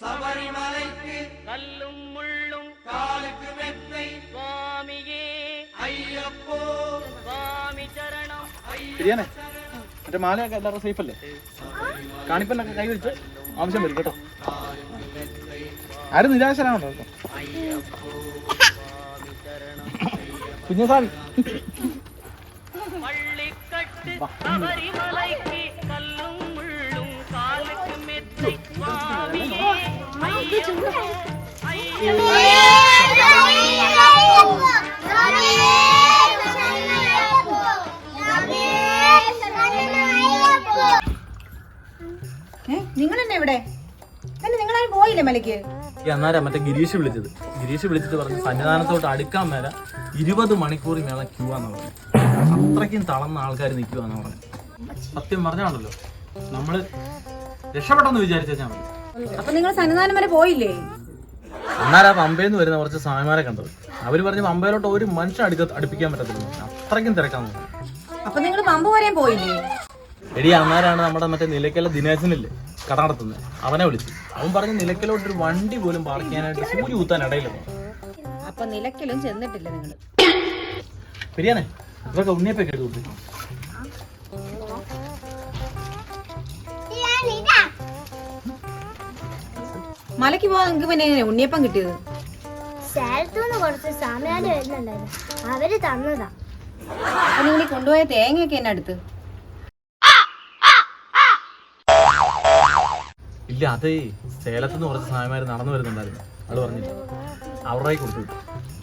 சபரிமலைக்கு கல்லும் முள்ளும் காலுக்கு மெத்தை சுவாமியே ஐயப்போ சுவாமி சரணம் ശരിയാണേ മറ്റേ മാലയൊക്കെ എല്ലാവരും സേഫ് അല്ലേ കാണിപ്പന്നൊക്കെ കൈ വെച്ച് ആവശ്യം വരും കേട്ടോ ആരും നിരാശനാണോ കേട്ടോ കുഞ്ഞസ്വാമി பள்ளிக்கட்டு சபரிமலைக்கு கல்லும் നിങ്ങൾ തന്നെ ഇവിടെ? നിങ്ങളാരും പോയില്ലേ മലയ്ക്ക്? അന്നേരം മറ്റേ ഗിരീഷ് വിളിച്ചത്? ഗിരീഷ് വിളിച്ചിട്ട് പറഞ്ഞു സന്നിധാനത്തോട്ട് അടുക്കാൻ മേല ഇരുപത് മണിക്കൂർ മേള ക്യൂ ആന്ന് പറഞ്ഞു. അത്രയ്ക്കും തളർന്ന ആൾക്കാർ നിൽക്കുവാന്ന് പറഞ്ഞു. സത്യം പറഞ്ഞാണല്ലോ. നമ്മൾ രക്ഷപ്പെട്ടെന്ന് വിചാരിച്ചാൽ മതി അപ്പൊ നിങ്ങൾ സന്നിധാനം വരെ പോയില്ലേ? അന്നേരം പമ്പയിൽ നിന്ന് വരുന്ന കുറച്ച് സ്വാമിമാരെ കണ്ടത്. അവർ പറഞ്ഞു പമ്പയിലോട്ട് ഒരു മനുഷ്യൻ അടുക്ക അടുപ്പിക്കാൻ പറ്റത്തില്ല. അത്രയ്ക്കും തിരക്കാന്ന് അപ്പൊ നിങ്ങൾ പമ്പ വരെ പോയില്ലേ? എടി അന്നാരാണ് നമ്മുടെ മറ്റേ നിലയ്ക്കല ദിനേശനില്ലേ? കട നടത്തുന്നത് അവനെ വിളിച്ചു. അവൻ പറഞ്ഞു നിലയ്ക്കലോട്ട് ഒരു വണ്ടി പോലും പാർക്ക് ചെയ്യാനായിട്ട് സൂര്യ ഊത്താൻ ഇടയില്ല. അപ്പൊ നിലയ്ക്കലും ചെന്നിട്ടില്ല നിങ്ങൾ ശരിയാണേ ഇതൊക്കെ ഉണ്ണിയപ്പൊക്കെ എടുത്തു മലയ്ക്ക് പോകാൻ നിങ്ങൾക്ക് പിന്നെ എങ്ങനെ ഉണ്ണിയപ്പം കിട്ടിയത്? സ്ഥലത്തുനിന്ന് കുറച്ച് സമയം വരുന്നുണ്ടായിരുന്നു. അവർ തന്നതാ. നിങ്ങൾ കൊണ്ടുപോയ തേങ്ങയൊക്കെ എന്നെ അടുത്ത് ഇല്ല അതേ സേലത്തുനിന്ന് കുറച്ച് സ്വാമിമാർ നടന്നു വരുന്നുണ്ടായിരുന്നു. അത് പറഞ്ഞില്ല? അവരുടെ കൊടുത്തു.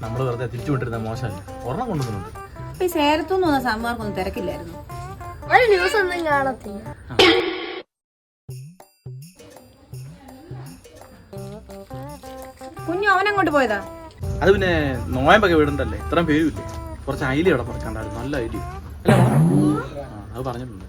നമ്മൾ വെറുതെ തിരിച്ചു വിട്ടിരുന്ന മോശമല്ല? ഒരെണ്ണം കൊണ്ടുവന്നുണ്ട് അപ്പൊ ഈ സേലത്തുനിന്ന് വന്ന സാമ്മാർക്കൊന്നും തിരക്കില്ലായിരുന്നു. ഒരു ന്യൂസ് ഒന്നും കാണത്തില്ല. കുഞ്ഞു അവനങ്ങോട്ട് പോയതാ? അത് പിന്നെ നോയമ്പൊക്കെ വീടുണ്ടല്ലേ? ഇത്രയും പേരുമില്ലേ? കുറച്ച് ഐലി അവിടെ പറക്കണ്ടായിരുന്നു. നല്ല ഐലി അല്ല അത് പറഞ്ഞിട്ടുണ്ട്.